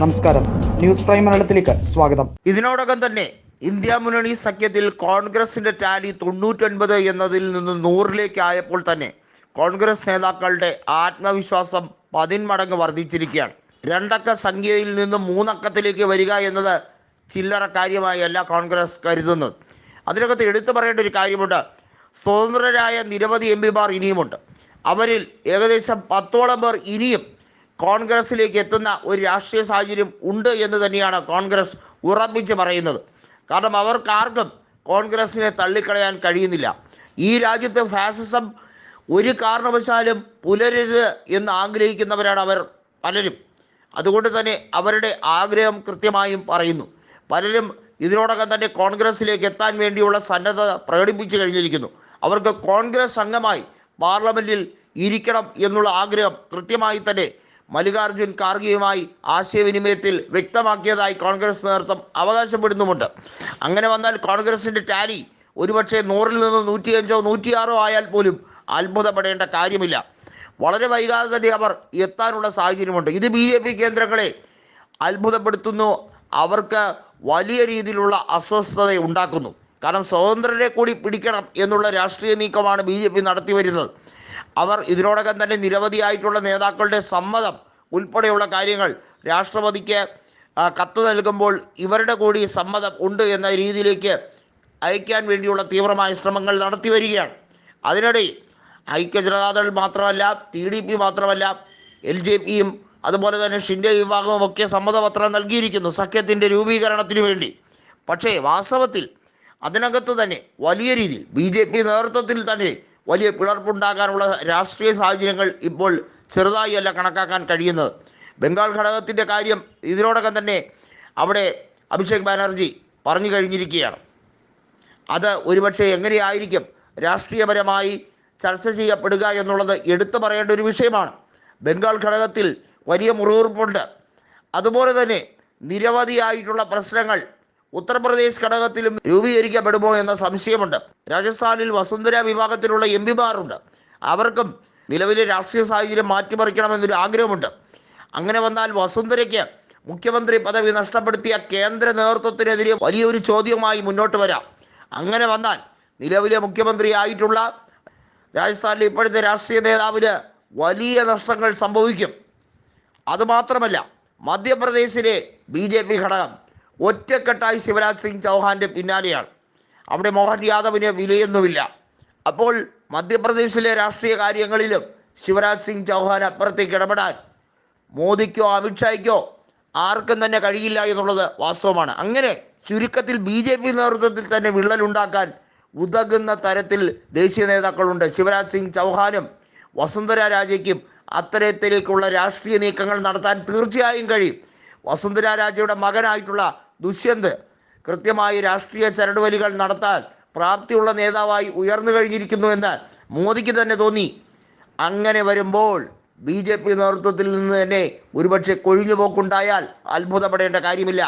നമസ്കാരം. News prime മലയാളത്തിലേക്ക് സ്വാഗതം. ഇതിനോടകം തന്നെ ഇന്ത്യ മുന്നണി സഖ്യത്തിൽ കോൺഗ്രസിന്റെ ടാലി തൊണ്ണൂറ്റൊൻപത് എന്നതിൽ നിന്ന് നൂറിലേക്ക് ആയപ്പോൾ തന്നെ കോൺഗ്രസ് നേതാക്കളുടെ ആത്മവിശ്വാസം പതിന്മടങ്ങ് വർദ്ധിച്ചിരിക്കുകയാണ്. രണ്ടക്ക സംഖ്യയിൽ നിന്ന് മൂന്നക്കത്തിലേക്ക് വരിക എന്നത് ചില്ലറ കാര്യമായല്ല കോൺഗ്രസ് കരുതുന്നത്. അതിനകത്ത് എടുത്തു പറയേണ്ട ഒരു കാര്യമുണ്ട്. സ്വതന്ത്രരായ നിരവധി എം പിമാർ ഇനിയുമുണ്ട്. അവരിൽ ഏകദേശം പത്തോളം പേർ ഇനിയും കോൺഗ്രസിലേക്ക് എത്തുന്ന ഒരു രാഷ്ട്രീയ സാഹചര്യം ഉണ്ട് എന്ന് തന്നെയാണ് കോൺഗ്രസ് ഉറപ്പിച്ച് പറയുന്നത്. കാരണം അവർക്കാർക്കും കോൺഗ്രസിനെ തള്ളിക്കളയാൻ കഴിയുന്നില്ല. ഈ രാജ്യത്തെ ഫാസിസം ഒരു കാരണവശാലും പുലരരുത് എന്ന് ആഗ്രഹിക്കുന്നവരാണ് അവർ പലരും. അതുകൊണ്ട് തന്നെ അവരുടെ ആഗ്രഹം കൃത്യമായും പറയുന്നു. പലരും ഇതിനോടകം തന്നെ കോൺഗ്രസ്സിലേക്ക് എത്താൻ വേണ്ടിയുള്ള സന്നദ്ധത പ്രകടിപ്പിച്ചു കഴിഞ്ഞിരിക്കുന്നു. അവർക്ക് കോൺഗ്രസ് അംഗമായി പാർലമെന്റിൽ ഇരിക്കണം എന്നുള്ള ആഗ്രഹം കൃത്യമായി തന്നെ മല്ലികാർജുൻ ഖാർഗെയുമായി ആശയവിനിമയത്തിൽ വ്യക്തമാക്കിയതായി കോൺഗ്രസ് നേതൃത്വം അവകാശപ്പെടുന്നുമുണ്ട്. അങ്ങനെ വന്നാൽ കോൺഗ്രസിന്റെ ടാലി ഒരുപക്ഷെ നൂറിൽ നിന്ന് നൂറ്റിയഞ്ചോ നൂറ്റിയാറോ ആയാൽ പോലും അത്ഭുതപ്പെടേണ്ട കാര്യമില്ല. വളരെ വൈകാതെ തന്നെ അവർ എത്താനുള്ള സാഹചര്യമുണ്ട്. ഇത് ബി ജെ പി കേന്ദ്രങ്ങളെ അത്ഭുതപ്പെടുത്തുന്നു. അവർക്ക് വലിയ രീതിയിലുള്ള അസ്വസ്ഥത ഉണ്ടാക്കുന്നു. കാരണം സ്വതന്ത്രരെ കൂടി പിടിക്കണം എന്നുള്ള രാഷ്ട്രീയ നീക്കമാണ് ബി ജെ പി നടത്തി വരുന്നത് അവർ ഇതിനോടകം തന്നെ നിരവധിയായിട്ടുള്ള നേതാക്കളുടെ സമ്മതം ഉൾപ്പെടെയുള്ള കാര്യങ്ങൾ രാഷ്ട്രപതിക്ക് കത്ത് നൽകുമ്പോൾ ഇവരുടെ കൂടി സമ്മതം ഉണ്ട് എന്ന രീതിയിലേക്ക് അയക്കാൻ വേണ്ടിയുള്ള തീവ്രമായ ശ്രമങ്ങൾ നടത്തി വരികയാണ്. അതിനിടെ ഐക്യ ജനതാദൾ മാത്രമല്ല ടി ഡി പി മാത്രമല്ല എൽ ജെ പിയും അതുപോലെ തന്നെ ഷിൻഡെ വിഭാഗവും ഒക്കെ സമ്മതപത്രം നൽകിയിരിക്കുന്നു സഖ്യത്തിന്റെ രൂപീകരണത്തിന് വേണ്ടി. പക്ഷേ വാസ്തവത്തിൽ അതിനകത്ത് തന്നെ വലിയ രീതിയിൽ ബി ജെ പി നേതൃത്വത്തിൽ തന്നെ വലിയ പിളർപ്പുണ്ടാകാനുള്ള രാഷ്ട്രീയ സാഹചര്യങ്ങൾ ഇപ്പോൾ ചെറുതായി അല്ല കണക്കാക്കാൻ കഴിയുന്നത്. ബംഗാൾ ഘടകത്തിന്റെ കാര്യം ഇതിനോടകം തന്നെ അവിടെ അഭിഷേക് ബാനർജി പറഞ്ഞു കഴിഞ്ഞിരിക്കുകയാണ്. അത് ഒരുപക്ഷെ എങ്ങനെയായിരിക്കും രാഷ്ട്രീയപരമായി ചർച്ച ചെയ്യപ്പെടുക എന്നുള്ളത് എടുത്തു പറയേണ്ട ഒരു വിഷയമാണ്. ബംഗാൾ ഘടകത്തിൽ വലിയ മുറിവുറുപ്പുണ്ട്. അതുപോലെ തന്നെ നിരവധിയായിട്ടുള്ള പ്രശ്നങ്ങൾ ഉത്തർപ്രദേശ് ഘടകത്തിലും രൂപീകരിക്കപ്പെടുമോ എന്ന സംശയമുണ്ട്. രാജസ്ഥാനിൽ വസുന്ധര വിഭാഗത്തിലുള്ള എം പിമാരുണ്ട്. അവർക്കും നിലവിലെ രാഷ്ട്രീയ സാഹചര്യം മാറ്റിമറിക്കണമെന്നൊരു ആഗ്രഹമുണ്ട്. അങ്ങനെ വന്നാൽ വസുന്ധരയ്ക്ക് മുഖ്യമന്ത്രി പദവി നഷ്ടപ്പെടുത്തിയ കേന്ദ്ര നേതൃത്വത്തിനെതിരെ വലിയൊരു ചോദ്യവുമായി മുന്നോട്ട് വരാം. അങ്ങനെ വന്നാൽ നിലവിലെ മുഖ്യമന്ത്രി ആയിട്ടുള്ള രാജസ്ഥാനിലെ ഇപ്പോഴത്തെ രാഷ്ട്രീയ നേതാവിന് വലിയ നഷ്ടങ്ങൾ സംഭവിക്കും. അതുമാത്രമല്ല മധ്യപ്രദേശിലെ ബി ജെ പി ഘടകം ഒറ്റക്കെട്ടായി ശിവരാജ് സിംഗ് ചൗഹാന്റെ പിന്നാലെയാണ്. അവിടെ മോഹൻ യാദവിന് വിലയൊന്നുമില്ല. അപ്പോൾ മധ്യപ്രദേശിലെ രാഷ്ട്രീയ കാര്യങ്ങളിലും ശിവരാജ് സിംഗ് ചൗഹാൻ അപ്പുറത്തേക്ക് ഇടപെടാൻ മോദിക്കോ അമിത്ഷായ്ക്കോ ആർക്കും തന്നെ കഴിയില്ല എന്നുള്ളത് വാസ്തവമാണ്. അങ്ങനെ ചുരുക്കത്തിൽ ബി ജെ പി നേതൃത്വത്തിൽ തന്നെ വിള്ളലുണ്ടാക്കാൻ ഉതകുന്ന തരത്തിൽ ദേശീയ നേതാക്കളുണ്ട്. ശിവരാജ് സിംഗ് ചൗഹാനും വസുന്ധര രാജയ്ക്കും അത്തരത്തിലേക്കുള്ള രാഷ്ട്രീയ നീക്കങ്ങൾ നടത്താൻ തീർച്ചയായും കഴിയും. വസുന്ധര രാജയുടെ മകനായിട്ടുള്ള ദുഷ്യന്ത് കൃത്യമായി രാഷ്ട്രീയ ചരടുവലികൾ നടത്താൻ പ്രാപ്തിയുള്ള നേതാവായി ഉയർന്നു കഴിഞ്ഞിരിക്കുന്നു എന്ന് മോദിക്ക് തന്നെ തോന്നി. അങ്ങനെ വരുമ്പോൾ ബി ജെ പി നേതൃത്വത്തിൽ നിന്ന് തന്നെ ഒരുപക്ഷെ കൊഴിഞ്ഞുപോക്കുണ്ടായാൽ അത്ഭുതപ്പെടേണ്ട കാര്യമില്ല.